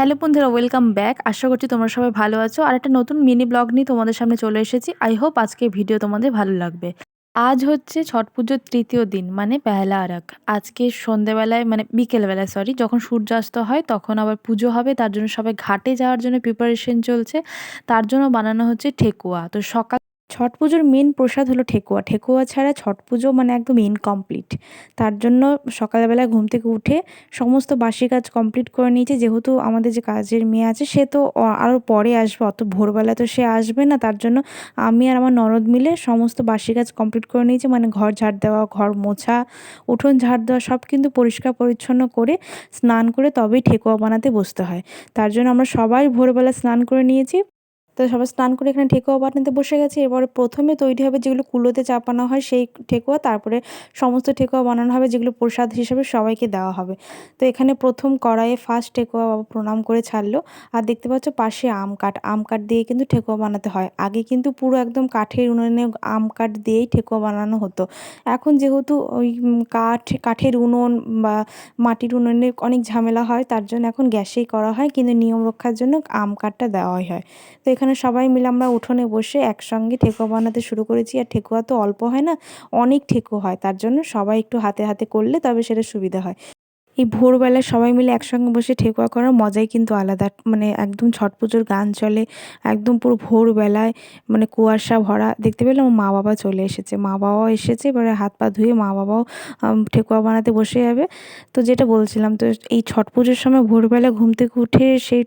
Hello বন্ধুরা welcome back আশা করছি তোমরা সবাই ভালো আছো। আর একটা নতুন মিনি ব্লগ নিয়ে তোমাদের সামনে চলে এসেছি। আই হোপ আজকে ভিডিও তোমাদের ভালো লাগবে। আজ হচ্ছে ছট পুজোর তৃতীয় দিন মানে পেহলা আরাক। আজকে সন্ধেবেলায় মানে বিকেলবেলায় সরি যখন সূর্যাস্ত হয়, তখন আবার পুজো হবে। তার জন্য সবাই ঘাটে যাওয়ার জন্য প্রিপারেশন চলছে। তার জন্য বানানো হচ্ছে ঠেকুয়া। তো সকাল ছট পুজোর মেন প্রসাদ হলো ঠেকুয়া। ঠেকুয়া ছাড়া ছট পুজো মানে একদম ইনকমপ্লিট তার জন্য সকালবেলা ঘুম থেকে উঠে সমস্ত বাসি কাজ কমপ্লিট করে নিয়েছে। যেহেতু আমাদের যে কাজের মেয়ে আছে, সে তো আরও পরে আসবে। অত ভোরবেলা তো সে আসবে না। তার জন্য আমি আর আমার ননদ মিলে সমস্ত বাসি কাজ কমপ্লিট করে নিয়েছি। মানে ঘর ঝাড় দেওয়া, ঘর মোছা, উঠোন ঝাড় দেওয়া সব কিন্তু পরিষ্কার পরিচ্ছন্ন করে স্নান করে তবেই ঠেকুয়া বানাতে বসতে হয়। তার জন্য আমরা সবাই ভোরবেলা স্নান করে নিয়েছি। তো সবাই স্নান করে এখানে ঠেকুয়া বানাতে বসে গেছে। এবারে প্রথমে তৈরি হবে যেগুলো কুলোতে চাপানো হয় সেই ঠেকুয়া, তারপরে সমস্ত ঠেকুয়া বানানো হবে যেগুলো প্রসাদ হিসেবে সবাইকে দেওয়া হবে। তো এখানে প্রথম কড়াইয়ে ফার্স্ট ঠেকুয়া বাবা প্রণাম করে ছাড়লো। আর দেখতে পাচ্ছ পাশে আম কাঠ। আম কাঠ দিয়ে কিন্তু ঠেকুয়া বানাতে হয়। আগে কিন্তু পুরো একদম কাঠের উনুনে আম কাঠ দিয়েই ঠেকুয়া বানানো হতো। এখন যেহেতু ওই কাঠ, কাঠের উনুন বা মাটির উনুনে অনেক ঝামেলা হয়, তার জন্য এখন গ্যাসেই করা হয়। কিন্তু নিয়ম রক্ষার জন্য আম কাঠটা দেওয়াই হয়। তো এখানে সবাই মিলে আমরা উঠোনে বসে একসঙ্গে ঠেকুয়া বানাতে শুরু করেছি। আর ঠেকুয়া তো অল্প হয় না, অনেক ঠেকুয়া হয়। তার জন্য সবাই একটু হাতে হাতে করলে তবে সেটা সুবিধা হয়। এই ভোরবেলা সবাই মিলে একসঙ্গে বসে ঠেকুয়া করার মজাই কিন্তু আলাদা। মানে একদম ছট পুজোর গান চলে, একদম পুরো ভোরবেলায় মানে কুয়াশা ভরা। দেখতে পেলাম মা বাবা চলে এসেছে। মা বাবাও এসেছে, এবারে হাত পা ধুয়ে মা বাবাও ঠেকুয়া বানাতে বসে যাবে। তো যেটা বলছিলাম, তো এই ছট পুজোর সময় ভোরবেলা ঘুম থেকে উঠে সেই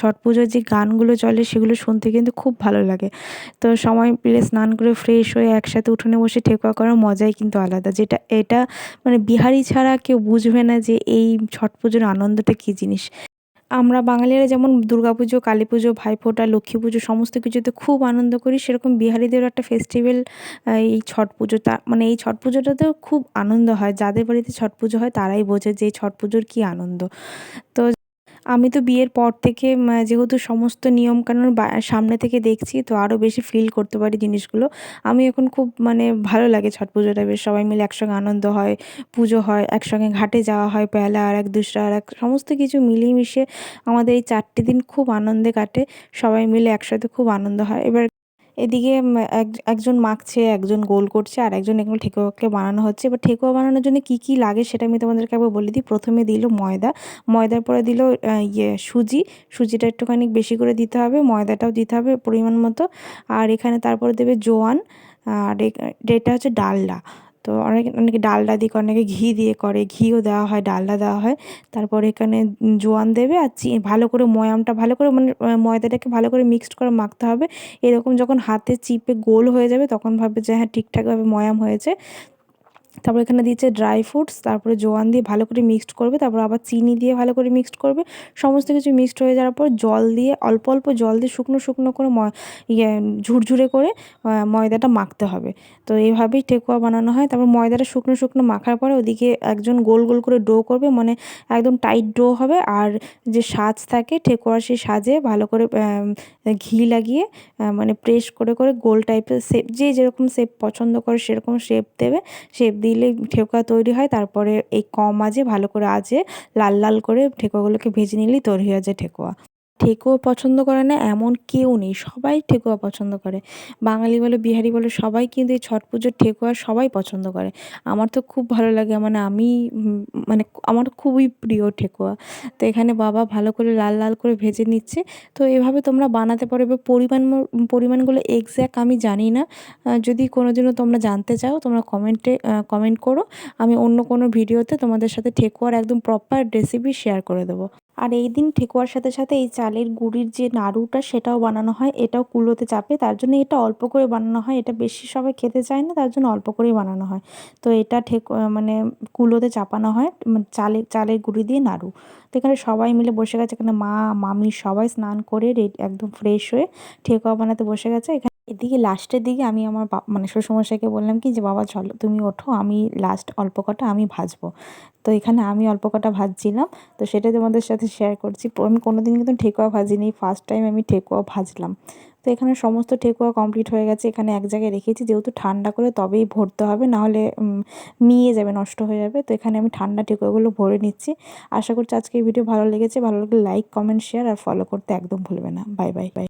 ছট পুজোর যে গানগুলো চলে সেগুলো শুনতে কিন্তু খুব ভালো লাগে। তো সময় পেলে স্নান করে ফ্রেশ হয়ে একসাথে উঠোনে বসে ঠেকুয়া করার মজাই কিন্তু আলাদা। যেটা, এটা মানে বিহারি ছাড়া কেউ বুঝবে না যে এই ছট পুজোর আনন্দটা কী জিনিস? আমরা বাঙালিরা যেমন দুর্গা পুজো, কালী পুজো, ভাইফোঁটা, লক্ষ্মী পুজো সমস্ত কিছুতে খুব আনন্দ করি। সেরকম বিহারিদেরও একটা ফেস্টিভ্যাল এই ছট পুজো, তা মানে এই ছট পুজোটাতেও খুব আনন্দ হয়। যাদের বাড়িতে ছট পুজো হয় তারাই বোঝে যে ছট পুজোর কী আনন্দ। তো আমি তো বিয়ের পর থেকে যেহেতু সমস্ত নিয়মকানুন সামনে থেকে দেখছি, তো আরও বেশি ফিল করতে পারি জিনিসগুলো। আমি এখন খুব মানে ভালো লাগে ছট পুজোটা বেশ। সবাই মিলে একসঙ্গে আনন্দ হয়, পুজো হয়, একসঙ্গে ঘাটে যাওয়া হয় পেলা আর এক, দুসরা আর এক, সমস্ত কিছু মিলিয়ে মিশে আমাদের এই চারটে দিন খুব আনন্দে কাটে। সবাই মিলে একসাথে খুব আনন্দ হয়। এবার এদিকে এক, একজন মাখছে, একজন গোল করছে, আর একজন এগুলো ঠেকুয়াকে বানানো হচ্ছে। এবার ঠেকুয়া বানানোর জন্য কি কি লাগে সেটা আমি তোমাদেরকে একবার বলে দিই। প্রথমে দিল ময়দা। ময়দার পরে দিল ইয়ে সুজি। সুজিটা একটুখানি বেশি করে দিতে হবে, ময়দাটাও দিতে হবে পরিমাণ মতো। আর এখানে তারপরে দেবে জোয়ান, আর এটা হচ্ছে ডালডা। তো অনেকে অনেকে ডালডা দিয়ে অনেকে ঘি দিয়ে করে। ঘিও দেওয়া হয়, ডালডা দেওয়া হয়। তারপর এখানে জোয়ান দেবে আর চি, ভালো করে ময়ামটা, ভালো করে মানে ময়দাটাকে ভালো করে মিক্সড করে মাখতে হবে। এরকম যখন হাতে চিপে গোল হয়ে যাবে, তখন ভাবে যে হ্যাঁ ঠিকঠাকভাবে ময়াম হয়েছে। তারপর এখানে দিচ্ছে ড্রাই ফ্রুটস তারপরে জোয়ান দিয়ে ভালো করে মিক্সড করবে, তারপর আবার চিনি দিয়ে ভালো করে মিক্সড করবে। সমস্ত কিছু মিক্সড হয়ে যাওয়ার পর জল দিয়ে, অল্প অল্প জল দিয়ে শুকনো শুকনো করে ইয়ে ঝুরঝুরে করে ময়দাটা মাখতে হবে। তো এইভাবেই ঠেকুয়া বানানো হয়। তারপর ময়দাটা শুকনো শুকনো মাখার পরে ওদিকে একজন গোল গোল করে ডো করবে মানে একদম টাইট ডো হবে। আর যে সাজ থাকে, ঠেকুয়ার সেই সাজে ভালো করে ঘি লাগিয়ে মানে প্রেস করে করে গোল টাইপের শেপ যে যেরকম শেপ পছন্দ করে সেরকম শেপ দেবে শেপ দিলে ঠেকুয়া তৈরি হয়, তারপরে এই কম আজে ভালো করে আজে লাল লাল করে ঠেকুয়াগুলোকে ভেজে নিলেই তৈরি হয়ে যায় ঠেকুয়া। ঠেকুয়া পছন্দ করে না, এমন কেউ নেই। সবাই ঠেকুয়া পছন্দ করে। বাঙালি বলো, বিহারি বলো, সবাই কিন্তু এই ছট পুজোর ঠেকুয়া সবাই পছন্দ করে। আমার তো খুব ভালো লাগে মানে আমি মানে আমার খুবই প্রিয় ঠেকুয়া। তো এখানে বাবা ভালো করে লাল লাল করে ভেজে নিচ্ছে। তো এভাবে তোমরা বানাতে পারো। এবার পরিমাণ, পরিমাণগুলো এক্স্যাক্ট আমি জানি না। যদি কোনো দিনও তোমরা জানতে চাও, তোমরা কমেন্টে কমেন্ট করো। আমি অন্য কোনো ভিডিওতে তোমাদের সাথে ঠেকুয়ার একদম প্রপার রেসিপি শেয়ার করে দেবো। আর এই দিন ঠেকুয়ার সাথে সাথে এই চালের গুড়ির যে নাড়ুটা সেটাও বানানো হয়, এটাও কুলোতে চাপে। তার জন্য এটা অল্প করে বানানো হয়, এটা বেশি সবাই খেতে চায় না, তার জন্য অল্প করেই বানানো হয়। তো এটা ঠেকুয়া মানে কুলোতে চাপানো হয় চালের চালের গুঁড়ি দিয়ে নাড়ু। তো এখানে সবাই মিলে বসে গেছে, এখানে মা, মামি সবাই স্নান করে একদম ফ্রেশ হয়ে ঠেকুয়া বানাতে বসে গেছে। এখানে এদিকে লাস্টের দিকে আমি আমার মানে শ্বশুরমশাইকে বললাম কি যে, বাবা, চলো, তুমি ওঠো, আমি লাস্ট অল্প কটা আমি ভাজবো। তো এখানে আমি অল্প কটা ভাজছিলাম। তো সেটা তোমাদের সাথে শেয়ার করছি। আমি কোনো দিন কিন্তু ঠেকুয়া ভাজিনি। ফার্স্ট টাইম আমি ঠেকুয়া ভাজলাম। তো এখানে সমস্ত ঠেকুয়া কমপ্লিট হয়ে গেছে। এখানে এক জায়গায় রেখেছি। যেহেতু ঠান্ডা করে তবেই ভরতে হবে, নাহলে মিয়ে যাবে, নষ্ট হয়ে যাবে। তো এখানে আমি ঠান্ডা ঠেকুয়াগুলো ভরে নিচ্ছি। আশা করছি আজকে এই ভিডিও ভালো লেগেছে। ভালো লাগলে লাইক কমেন্ট শেয়ার আর ফলো করতে একদম ভুলবে না। Bye bye bye